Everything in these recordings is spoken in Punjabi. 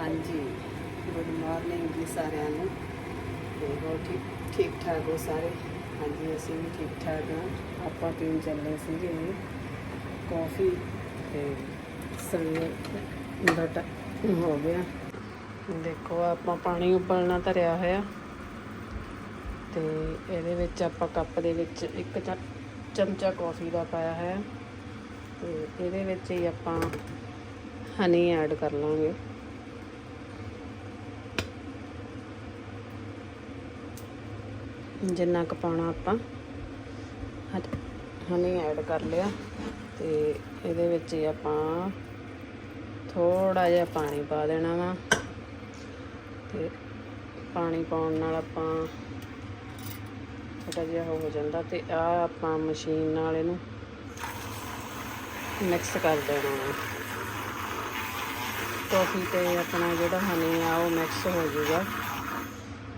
ਹਾਂਜੀ। ਗੁੱਡ ਮਾਰਨਿੰਗ ਜੀ ਸਾਰਿਆਂ ਨੂੰ। ਤੇ ਹੋਰ ਠੀਕ ਠੀਕ ਠਾਕ ਹੋ ਸਾਰੇ? ਹਾਂਜੀ, ਅਸੀਂ ਵੀ ਠੀਕ ਠਾਕ ਹਾਂ। ਆਪਾਂ ਪੀਣ ਚੱਲੇ ਸੀਗੇ? ਕਾਫੀ ਤੇ ਸਵੇਰ ਦਾ ਟਾਈਮ ਹੋ ਗਿਆ। ਦੇਖੋ, ਆਪਾਂ ਪਾਣੀ ਉਬਲਣਾ ਧਰਿਆ ਹੋਇਆ। ਤੇ ਇਹਦੇ ਵਿੱਚ ਆਪਾਂ ਕੱਪ ਦੇ ਵਿੱਚ ਇੱਕ ਚਮਚਾ ਕਾਫੀ ਦਾ ਪਾਇਆ ਹੈ ਤੇ ਇਹਦੇ ਵਿੱਚ ਹੀ ਆਪਾਂ ਹਨੀ ਐਡ ਕਰ ਲਾਂਗੇ। ਜਿੰਨਾ ਕੁ ਪਾਉਣਾ ਆਪਾਂ। ਹਨੀ ਐਡ ਕਰ ਲਿਆ। ਤੇ ਇਹਦੇ ਵਿੱਚ ਆਪਾਂ ਥੋੜਾ ਜਿਹਾ ਪਾਣੀ ਪਾ ਦੇਣਾ ਵਾ। ਤੇ ਪਾਣੀ ਪਾਉਣ ਨਾਲ ਆਪਾਂ ਥੋੜਾ ਜਿਹਾ ਹੋ ਜਾਂਦਾ ਤੇ ਆ ਆਪਾਂ ਮਸ਼ੀਨ ਨਾਲ ਇਹਨੂੰ ਮਿਕਸ ਕਰ ਦੇਣਾ ਵਾ। ਕਾਫੀ ਤੇ ਆਪਣਾ ਜਿਹੜਾ ਹਨੀ ਆ ਉਹ ਮਿਕਸ ਹੋ ਜਾਊਗਾ।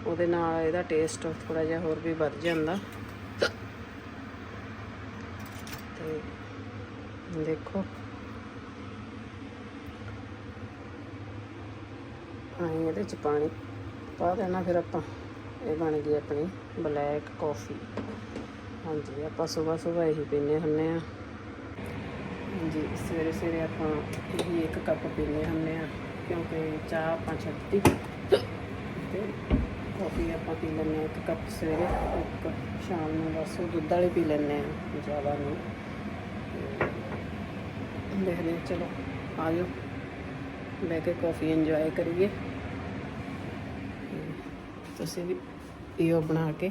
ਉਹਦੇ ਨਾਲ ਇਹਦਾ ਟੇਸਟ ਥੋੜਾ ਜਿਹਾ ਹੋਰ ਵੀ ਵੱਧ ਜਾਂਦਾ। ਤੇ ਦੇਖੋ। ਆਏ ਇਹਦੇ ਚ ਪਾਣੀ ਪਾ ਦੇਣਾ ਫਿਰ ਆਪਾਂ। ਇਹ ਬਣ ਗਈ ਆਪਣੀ ਬਲੈਕ ਕਾਫੀ ਹਾਂਜੀ, ਆਪਾਂ ਸਵੇਰ ਸਵੇਰ ਇਹੀ ਪੀਂਦੇ ਹੁੰਨੇ ਆ ਹਾਂਜੀ, ਸਵੇਰੇ ਸਵੇਰੇ ਆਪਾਂ ਇਹੀ ਇੱਕ ਕੱਪ ਪੀਂਦੇ ਹੁੰਨੇ ਆ ਕਿਉਂਕਿ ਚਾਹ ਆਪਾਂ ਛੱਡਤੀ। ਤੇ ਕਾਫੀ ਆਪਾਂ ਪੀ ਲੈਂਦੇ ਹਾਂ, ਇੱਕ ਕੱਪ ਸਵੇਰੇ, ਇੱਕ ਸ਼ਾਮ ਨੂੰ ਬਸ ਉਹ ਦੁੱਧ ਵਾਲੇ ਪੀ ਲੈਂਦੇ ਹਾਂ ਜ਼ਿਆਦਾ ਨਹੀਂ। ਤੇ ਦੇਖਦੇ ਚਲੋ ਆ ਜਾਓ, ਬਹਿ ਕੇ ਕਾਫੀ ਇੰਜੋਏ ਕਰੀਏ। ਤੁਸੀਂ ਵੀ ਪੀਓ ਬਣਾ ਕੇ,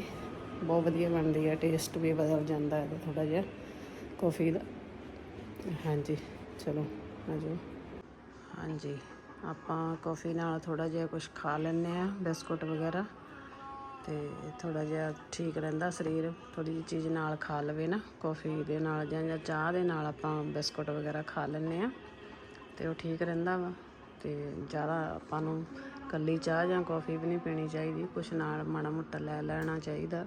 ਬਹੁਤ ਵਧੀਆ ਬਣਦੀ ਹੈ ਟੇਸਟ ਵੀ ਬਦਲ ਜਾਂਦਾ ਹੈ ਥੋੜਾ ਜਿਹਾ ਕਾਫੀ ਦਾ। ਹਾਂਜੀ, ਚਲੋ ਆ ਜਾਓ। ਹਾਂਜੀ, ਆਪਾਂ ਕਾਫੀ ਨਾਲ ਥੋੜਾ ਜਿਹਾ ਕੁਝ ਖਾ ਲੈਂਦੇ ਆ ਬਿਸਕੁਟ ਵਗੈਰਾ। ਤੇ ਥੋੜਾ ਜਿਹਾ ਠੀਕ ਰਹਿੰਦਾ ਸਰੀਰ ਥੋੜੀ ਜਿਹੀ ਚੀਜ਼ ਨਾਲ ਖਾ ਲਵੇ ਨਾ, ਕਾਫੀ ਦੇ ਨਾਲ ਜਾਂ ਜਾਂ ਚਾਹ ਦੇ ਨਾਲ ਆਪਾਂ ਬਿਸਕੁਟ ਵਗੈਰਾ ਖਾ ਲੈਂਦੇ ਆ ਤੇ ਉਹ ਠੀਕ ਰਹਿੰਦਾ ਵਾ। ਤੇ ਜ਼ਿਆਦਾ ਆਪਾਂ ਨੂੰ ਕੱਲੀ ਚਾਹ ਜਾਂ ਕਾਫੀ ਵੀ ਨਹੀਂ ਪੀਣੀ ਚਾਹੀਦੀ, ਕੁਛ ਨਾਲ ਮਾੜਾ ਮੋਟਾ ਲੈ ਲੈਣਾ ਚਾਹੀਦਾ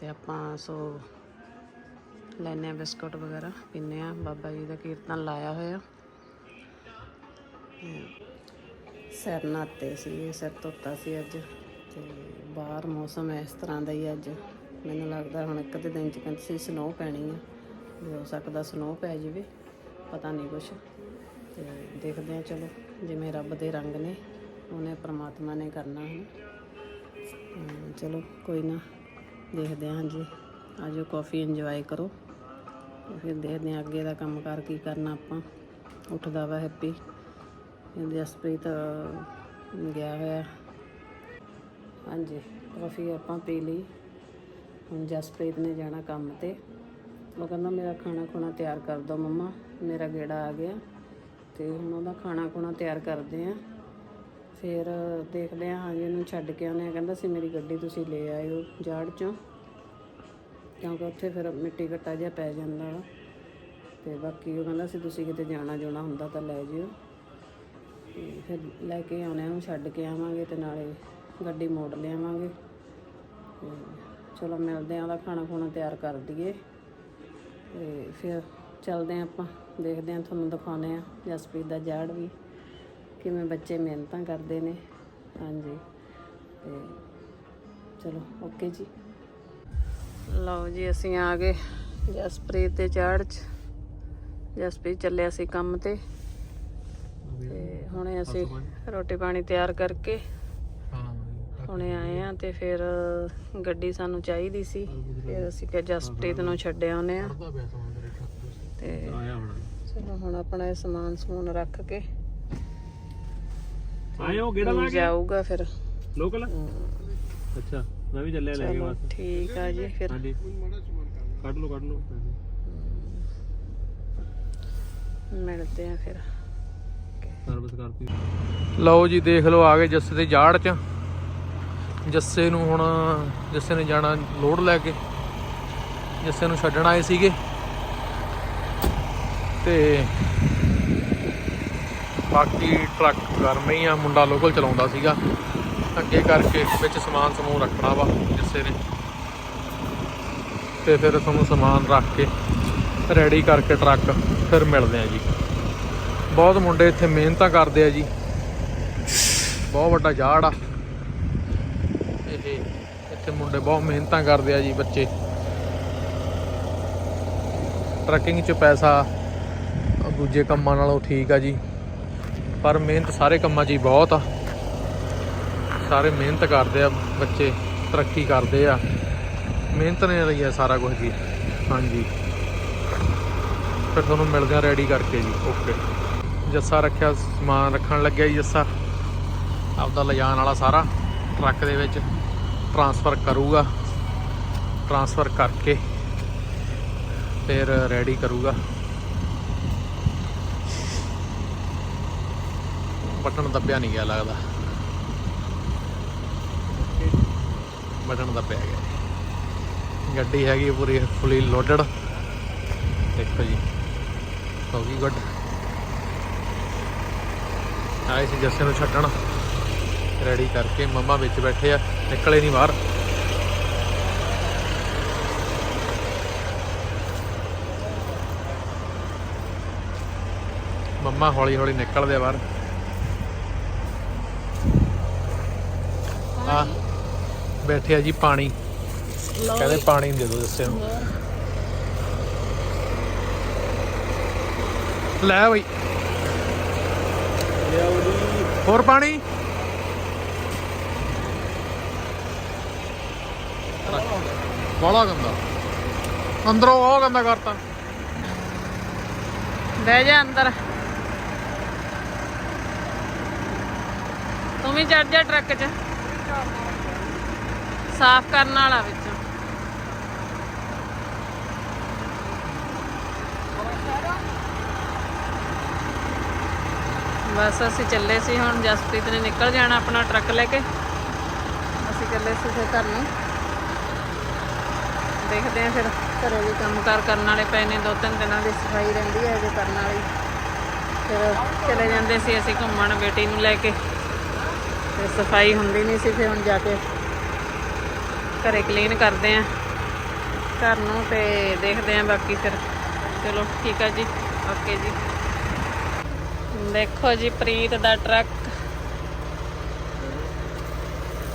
ਤੇ ਆਪਾਂ ਸੋ ਲੈਨੇ ਆ ਬਿਸਕੁਟ ਵਗੈਰਾ ਪੀਨੇ ਆ ਬਾਬਾ ਜੀ ਦਾ ਕੀਰਤਨ ਲਾਇਆ ਹੋਇਆ। ਸਿਰ ਨਾਤੇ ਸੀ, ਸਿਰ ਧੋਤਾ ਸੀ ਅੱਜ ਤੇ ਬਾਹਰ ਮੌਸਮ ਇਸ ਤਰ੍ਹਾਂ ਦਾ ਹੀ ਅੱਜ। ਮੈਨੂੰ ਲੱਗਦਾ ਹੁਣ ਇੱਕ ਦੇ ਦਿਨ ਚ ਕਹਿੰਦੇ ਸੀ ਸਨੋ ਪੈਣੀ ਆ। ਹੋ ਸਕਦਾ ਸਨੋ ਪੈ ਜਾਵੇ, ਪਤਾ ਨਹੀਂ ਕੁਛ। ਤੇ ਦੇਖਦੇ ਆ, ਚਲੋ, ਜਿਵੇਂ ਰੱਬ ਦੇ ਰੰਗ ਨੇ, ਉਹਨੇ ਪ੍ਰਮਾਤਮਾ ਨੇ ਕਰਨਾ ਹੈ। ਚਲੋ, ਕੋਈ ਨਾ, ਦੇਖਦੇ ਹਾਂ ਜੀ ਆਜੋ ਕਾਫੀ ਇੰਜੋਏ ਕਰੋ। ਫਿਰ ਦੇਖਦੇ ਹਾਂ ਅੱਗੇ ਦਾ ਕੰਮ ਕਰ ਕੀ ਕਰਨਾ ਆਪਾਂ। ਉੱਠਦਾ ਵਾ ਹੈਪੀ ਜਸਪ੍ਰੀਤ ਗਿਆ ਹੋਇਆ। ਹਾਂਜੀ ਕਾਫੀ ਆਪਾਂ ਪੀ ਲਈ। ਹੁਣ ਜਸਪ੍ਰੀਤ ਨੇ ਜਾਣਾ ਕੰਮ ਤੇ। ਉਹ ਕਹਿੰਦਾ, ਮੇਰਾ ਖਾਣਾ ਖੁਣਾ ਤਿਆਰ ਕਰ ਦਿਓ ਮੰਮਾ, ਮੇਰਾ ਗੇੜਾ ਆ ਗਿਆ। ਤੇ ਹੁਣ ਉਹਦਾ ਖਾਣਾ ਖੁਣਾ ਤਿਆਰ ਕਰਦੇ ਆ। ਫਿਰ ਦੇਖਦੇ ਆ ਹਾਂਜੀ ਉਹਨੂੰ ਛੱਡ ਕੇ ਆਉਂਦੇ ਆ। ਕਹਿੰਦਾ ਸੀ ਮੇਰੀ ਗੱਡੀ ਤੁਸੀਂ ਲੈ ਆਇਓ ਜਾੜ ਚੋਂ। ਕਿਉਂਕਿ ਉੱਥੇ ਫਿਰ ਮਿੱਟੀ ਘੱਟਾ ਜਿਹਾ ਪੈ ਜਾਂਦਾ ਵਾ। ਤੇ ਬਾਕੀ ਉਹ ਕਹਿੰਦਾ ਸੀ ਤੁਸੀਂ ਕਿਤੇ ਜਾਣਾ ਜਾਣਾ ਹੁੰਦਾ ਤਾਂ ਲੈ ਜਿਓ। ਤੇ ਫਿਰ ਲੈ ਕੇ ਆਉਣਾ ਉਹਨੂੰ ਛੱਡ ਕੇ ਆਵਾਂਗੇ ਤੇ ਨਾਲੇ ਗੱਡੀ ਮੋੜ ਲਿਆਵਾਂਗੇ। ਚਲੋ ਮਿਲਦੇ ਆ, ਉਹਦਾ ਖਾਣਾ ਖੁਣਾ ਤਿਆਰ ਕਰ ਦਈਏ। ਤੇ ਫਿਰ ਚੱਲਦੇ ਆ ਆਪਾਂ, ਦੇਖਦੇ ਆ, ਤੁਹਾਨੂੰ ਦਿਖਾਉਂਦੇ ਆ, ਜਸਪ੍ਰੀਤ ਦਾ ਜਾੜ ਵੀ, ਕਿਵੇਂ ਬੱਚੇ ਮਿਹਨਤਾਂ ਕਰਦੇ ਨੇ। ਹਾਂਜੀ। ਤੇ ਚਲੋ, ਓਕੇ ਜੀ। ਲਓ ਜੀ, ਅਸੀਂ ਆ ਗਏ ਜਸਪ੍ਰੀਤ ਦੇ ਚਾੜ 'ਚ। ਜਸਪ੍ਰੀਤ ਚੱਲਿਆ ਸੀ ਕੰਮ ਤੇ। ਤੇ ਹੁਣੇ ਅਸੀਂ ਰੋਟੀ ਪਾਣੀ ਤਿਆਰ ਕਰਕੇ ਹੁਣੇ ਆਏ ਆ ਤੇ ਫਿਰ ਗੱਡੀ ਸਾਨੂੰ ਚਾਹੀਦੀ ਸੀ। ਫਿਰ ਅਸੀਂ ਕਿ ਜਸਪ੍ਰੀਤ ਨੂੰ ਛੱਡਿਆ ਉਹਨੇ। ਆ ਤੇ ਚਲੋ ਹੁਣ ਆਪਣਾ ਇਹ ਸਮਾਨ ਸਮੂਨ ਰੱਖ ਕੇ ਆਏ ਉਹ ਗੇੜਾ ਲਾ ਕੇ? ਜਾਊਗਾ ਫਿਰ। ਲੋਕਲ? ਅੱਛਾ ਮੈਂ ਵੀ ਚੱਲਿਆ ਲੈ ਕੇ ਬਸ। ਠੀਕ ਆ ਜੀ ਫਿਰ। ਹਾਂਜੀ। ਕੱਢ ਲਓ ਕੱਢ ਲਓ। ਮਿਲਦੇ ਆ ਫਿਰ। ਸਰਵਿਸ ਕਰਤੀ। ਲਓ ਜੀ ਦੇਖ ਲਓ ਆ ਗਏ ਜੱਸੇ ਦੇ ਜਾੜ 'ਚ। ਜੱਸੇ ਨੂੰ ਹੁਣ, ਜੱਸੇ ਨੇ ਜਾਣਾ ਲੋਡ ਲੈ ਕੇ। ਜੱਸੇ ਨੂੰ ਛੱਡਣ ਆਏ ਸੀਗੇ। ਤੇ ਬਾਕੀ ਟਰੱਕ ਗਰਮ ਹੀ ਆ, ਮੁੰਡਾ ਲੋਕਲ ਚਲਾਉਂਦਾ ਸੀਗਾ। ਅੱਗੇ ਕਰਕੇ ਵਿੱਚ ਸਮਾਨ ਸਮੂਹ ਰੱਖਣਾ ਵਾ, ਜੱਸੇ ਨੇ। ਤੇ ਫਿਰ ਤੁਹਾਨੂੰ ਸਮਾਨ ਰੱਖ ਕੇ ਰੈਡੀ ਕਰਕੇ ਟਰੱਕ ਫਿਰ ਮਿਲਦੇ ਆ ਜੀ। ਬਹੁਤ ਮੁੰਡੇ ਇੱਥੇ ਮਿਹਨਤਾਂ ਕਰਦੇ ਆ ਜੀ। ਬਹੁਤ ਵੱਡਾ ਝਾੜ ਆ ਇਹ ਇੱਥੇ ਮੁੰਡੇ ਬਹੁਤ ਮਿਹਨਤਾਂ ਕਰਦੇ ਆ ਜੀ ਬੱਚੇ। ਟਰੱਕਿੰਗ 'ਚ ਪੈਸਾ ਦੂਜੇ ਕੰਮਾਂ ਨਾਲੋਂ ਠੀਕ ਆ ਜੀ। ਪਰ ਮਿਹਨਤ ਸਾਰੇ ਕੰਮਾਂ 'ਚ ਹੀ ਬਹੁਤ ਆ। ਸਾਰੇ ਮਿਹਨਤ ਕਰਦੇ ਆ ਬੱਚੇ, ਤਰੱਕੀ ਕਰਦੇ ਆ। ਮਿਹਨਤ ਨੇ ਲਈ ਆ ਸਾਰਾ ਕੁਝ ਜੀ। ਹਾਂਜੀ। ਫਿਰ ਤੁਹਾਨੂੰ ਮਿਲਦੇ ਆ ਰੈਡੀ ਕਰਕੇ ਜੀ। ਓਕੇ ਜੱਸਾ ਰੱਖਿਆ, ਸਮਾਨ ਰੱਖਣ ਲੱਗਿਆ ਜੀ ਜੱਸਾ। ਆਪਦਾ ਲਿਜਾਣ ਵਾਲਾ ਸਾਰਾ, ਟਰੱਕ ਦੇ ਵਿੱਚ। ਟਰਾਂਸਫਰ ਕਰੂਗਾ। ਟਰਾਂਸਫਰ ਕਰਕੇ ਫਿਰ ਰੈਡੀ ਕਰੂਗਾ। ਬਟਨ ਦੱਬਿਆ ਨਹੀਂ ਗਿਆ ਲੱਗਦਾ। ਬਟਨ ਦੱਬਿਆ ਗਿਆ। ਗੱਡੀ ਹੈਗੀ ਪੂਰੀ ਫੁੱਲੀ ਲੋਡਡ ਦੇਖੋ ਜੀ, ਹੋ ਗਈ ਗੁੱਡ ਆਏ ਸੀ ਜੱਸੇ ਨੂੰ ਛੱਡਣ। ਰੈਡੀ ਕਰਕੇ ਮੰਮਾ ਵਿੱਚ ਬੈਠੇ ਆ। ਨਿਕਲੇ ਨਹੀਂ ਬਾਹਰ। ਮੰਮਾ ਹੌਲੀ ਹੌਲੀ ਨਿਕਲਦੇ ਆ ਬਾਹਰ। ਆ ਬੈਠੇ ਆ ਜੀ ਪਾਣੀ। ਕਹਿੰਦੇ ਪਾਣੀ ਦੇ ਦਿਓ ਨੂੰ। ਲੈ ਬਈ। ਹੋਰ ਪਾਣੀ? ਬੜਾ ਗੰਦਾ। ਅੰਦਰੋਂ ਉਹ ਗੰਦਾ ਕਰਤਾ। ਬਹਿ ਜਾ ਅੰਦਰ। ਤੂੰ ਵੀ ਚੜ ਜਾ ਟਰੱਕ 'ਚ। ਸਾਫ਼ ਕਰਨ ਵਾਲਾ ਵਿੱਚ। ਬਸ ਅਸੀਂ ਚੱਲੇ ਸੀ ਹੁਣ ਜਸਪ੍ਰੀਤ ਨੇ ਨਿਕਲ ਜਾਣਾ ਆਪਣਾ ਟਰੱਕ ਲੈ ਕੇ। ਅਸੀਂ ਚੱਲੇ ਸੀ ਫਿਰ ਘਰ ਨੂੰ। ਦੇਖਦੇ ਆ ਫਿਰ। ਘਰੇ ਵੀ ਕੰਮਕਾਰ ਕਰਨ ਵਾਲੇ ਪਏ ਨੇ, ਦੋ ਤਿੰਨ ਦਿਨਾਂ ਦੀ ਸਫ਼ਾਈ ਰਹਿੰਦੀ ਹੈ ਜੇ ਕਰਨ ਵਾਲੀ। ਫਿਰ ਚਲੇ ਜਾਂਦੇ ਸੀ ਅਸੀਂ ਘੁੰਮਣ ਬੇਟੀ ਨੂੰ ਲੈ ਕੇ। ਤੇ ਸਫ਼ਾਈ ਹੁੰਦੀ ਨਹੀਂ ਸੀ ਫਿਰ ਹੁਣ ਜਾ ਕੇ ਘਰੇ ਕਲੀਨ ਕਰਦੇ ਆ ਘਰ ਨੂੰ ਤੇ ਦੇਖਦੇ ਆ ਬਾਕੀ ਫਿਰ। ਚਲੋ ਠੀਕ ਆ ਜੀ, ਓਕੇ ਜੀ। ਦੇਖੋ ਜੀ ਪ੍ਰੀਤ ਦਾ ਟਰੱਕ।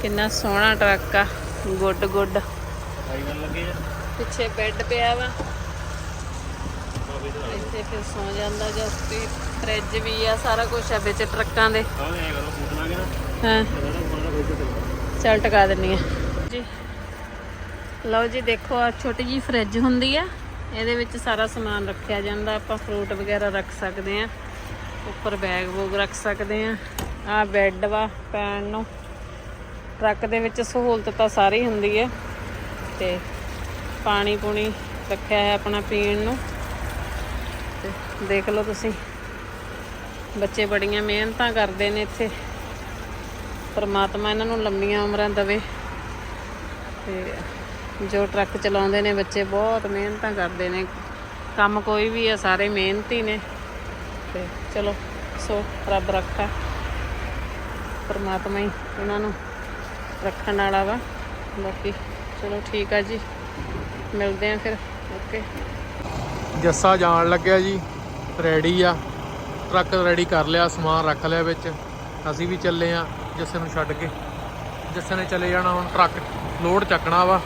ਕਿੰਨਾ ਸੋਹਣਾ ਟਰੱਕ ਆ, ਗੁੱਡ ਗੁੱਡ। ਫਾਈਨਲ ਲੱਗੇ ਆ। ਪਿੱਛੇ ਬੈੱਡ ਪਿਆ ਵਾ। ਇੱਥੇ ਫਿਰ ਸੌ ਜਾਂਦਾ ਜਸਪ੍ਰੀਤ ਫ੍ਰਿਜ ਵੀ ਆ ਸਾਰਾ ਕੁਝ ਆ ਵਿੱਚ ਟਰੱਕਾਂ ਦੇ। ਹਾਂ। ਚੱਲ। ਟਕਾ ਦਿੰਨੀ ਆ। ਜੀ। ਲਓ ਜੀ ਦੇਖੋ ਆ ਛੋਟੀ ਜੀ ਫ੍ਰਿਜ ਹੁੰਦੀ ਆ। ਇਹਦੇ ਵਿੱਚ ਸਾਰਾ ਸਮਾਨ ਰੱਖਿਆ ਜਾਂਦਾ। ਆਪਾਂ ਫਰੂਟ ਵਗੈਰਾ ਰੱਖ ਸਕਦੇ ਆ। ਉੱਪਰ ਬੈਗ ਬੂਗ ਰੱਖ ਸਕਦੇ ਆ। ਆ ਬੈੱਡ ਵਾ ਪੈਣ ਨੂੰ। ਟਰੱਕ ਦੇ ਵਿੱਚ ਸਹੂਲਤ ਤਾਂ ਸਾਰੀ ਹੁੰਦੀ ਹੈ ਤੇ ਪਾਣੀ ਪੂਣੀ ਰੱਖਿਆ ਹੈ ਆਪਣਾ ਪੀਣ ਨੂੰ। ਤੇ ਦੇਖ ਲਓ ਤੁਸੀਂ, ਬੱਚੇ ਬੜੀਆਂ ਮਿਹਨਤਾਂ ਕਰਦੇ ਨੇ ਇੱਥੇ। ਪਰਮਾਤਮਾ ਇਹਨਾਂ ਨੂੰ ਲੰਮੀਆਂ ਉਮਰਾਂ ਦੇਵੇ। ਤੇ ਜੋ ਟਰੱਕ ਚਲਾਉਂਦੇ ਨੇ ਬੱਚੇ ਬਹੁਤ ਮਿਹਨਤਾਂ ਕਰਦੇ ਨੇ। ਕੰਮ ਕੋਈ ਵੀ ਆ, ਸਾਰੇ ਮਿਹਨਤੀ ਨੇ। ਤੇ ਚਲੋ, ਸੋ ਰੱਬ ਰੱਖਾ। ਪਰਮਾਤਮਾ ਹੀ ਇਹਨਾਂ ਨੂੰ ਰੱਖਣ ਵਾਲਾ ਵਾ। ਬਾਕੀ ਚਲੋ ਠੀਕ ਆ ਜੀ। ਮਿਲਦੇ ਆ ਫਿਰ। ਓਕੇ। ਜੱਸਾ ਜਾਣ ਲੱਗਿਆ ਜੀ। ਰੈਡੀ ਆ। ਟਰੱਕ ਰੈਡੀ ਕਰ ਲਿਆ, ਸਮਾਨ ਰੱਖ ਲਿਆ ਵਿੱਚ। ਅਸੀਂ ਵੀ ਚੱਲੇ ਆ ਜੱਸੇ ਨੂੰ ਛੱਡ ਕੇ। ਜੱਸੇ ਨੇ ਚਲੇ ਜਾਣਾ ਹੁਣ ਟਰੱਕ। ਲੋਡ ਚੱਕਣਾ ਵਾ।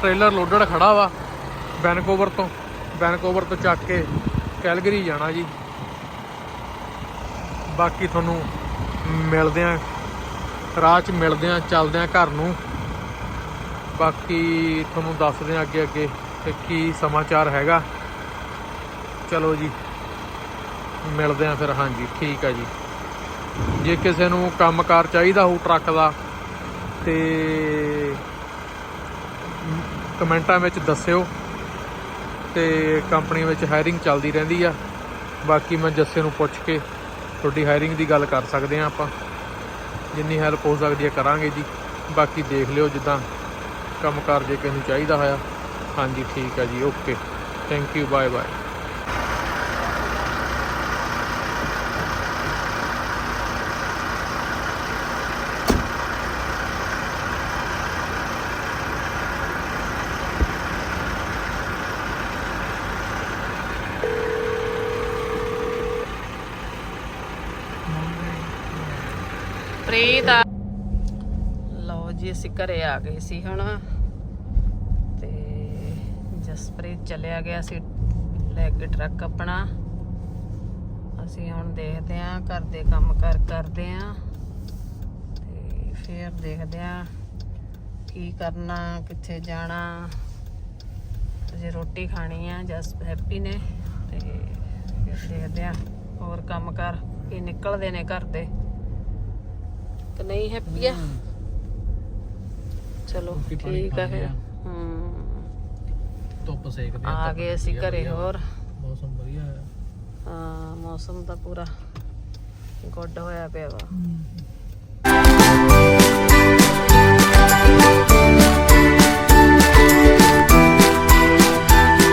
ਟ੍ਰੇਲਰ ਲੋਡਡ ਖੜਾ ਵਾ। ਵੈਨਕੂਵਰ ਤੋਂ। ਵੈਨਕੂਵਰ ਤੋਂ ਚੱਕ ਕੇ ਕੈਲਗਰੀ ਜਾਣਾ ਜੀ। ਬਾਕੀ ਤੁਹਾਨੂੰ ਮਿਲਦੇ ਆ। ਰਾਹ 'ਚ ਮਿਲਦੇ ਆ, ਚੱਲਦੇ ਆ ਘਰ ਨੂੰ। ਬਾਕੀ ਤੁਹਾਨੂੰ ਦੱਸਦੇ ਹਾਂ ਅੱਗੇ ਅੱਗੇ ਕਿ ਕੀ ਸਮਾਚਾਰ ਹੈਗਾ। ਚਲੋ ਜੀ, ਮਿਲਦੇ ਆ ਫਿਰ, ਹਾਂਜੀ, ਠੀਕ ਆ ਜੀ। ਜੇ ਕਿਸੇ ਨੂੰ ਕੰਮਕਾਰ ਚਾਹੀਦਾ ਹੋਊ ਟਰੱਕ ਦਾ ਤੇ ਕਮੈਂਟਾਂ ਵਿੱਚ ਦੱਸਿਓ ਤੇ ਕੰਪਨੀ ਵਿੱਚ ਹਾਇਰਿੰਗ ਚੱਲਦੀ ਰਹਿੰਦੀ ਆ। ਬਾਕੀ ਮੈਂ ਜੱਸੇ ਨੂੰ ਪੁੱਛ ਕੇ ਤੁਹਾਡੀ ਹਾਇਰਿੰਗ ਦੀ ਗੱਲ ਕਰ ਸਕਦੇ ਆ ਆਪਾਂ। ਜਿੰਨੀ ਹੈਲਪ ਹੋ ਸਕਦੀ ਹੈ ਕਰਾਂਗੇ ਜੀ। ਬਾਕੀ ਦੇਖ ਲਿਓ ਜਿੱਦਾਂ ਕੰਮ ਕਰ ਜੇ ਕਿਸੇ ਨੂੰ ਚਾਹੀਦਾ ਹੋਇਆ। ਹਾਂਜੀ, ਠੀਕ ਹੈ ਜੀ, okay. Thank you bye bye Preet ਲਓ ਜੀ, ਅਸੀਂ ਘਰੇ ਆ ਗਏ ਸੀ ਹੁਣ। ਜਸਪ੍ਰੀਤ ਚਲਿਆ ਗਿਆ ਸੀ ਲੈ ਕੇ ਟਰੱਕ ਆਪਣਾ। ਅਸੀਂ ਹੁਣ ਦੇਖਦੇ ਆਂ ਘਰ ਦੇ ਕੰਮ ਕਰ ਕਰਦੇ ਆਂ ਤੇ ਫਿਰ ਦੇਖਦੇ ਆਂ ਕੀ ਕਰਨਾ ਕਿੱਥੇ ਜਾਣਾ। ਜੇ ਰੋਟੀ ਖਾਣੀ ਆ ਜਸ ਹੈਪੀ ਨੇ ਤੇ ਫਿਰ ਦੇਖਦੇ ਆਂ ਹੋਰ ਕੰਮ ਕਰ ਕੀ ਨਿਕਲਦੇ ਨੇ ਘਰ ਦੇ। ਕਿ ਨਹੀਂ ਹੈਪੀ ਆ? ਚਲੋ ਠੀਕ ਆ ਫਿਰ। ਧੁੱਪ ਸੇਕਦੇ ਆ ਗਏ ਅਸੀਂ ਘਰੇ ਹੋਰ। ਮੌਸਮ ਵਧੀਆ ਹੈ ਹਾਂ ਮੌਸਮ ਤਾਂ ਪੂਰਾ ਗੁੱਡ ਹੋਇਆ ਪਿਆ ਵਾ।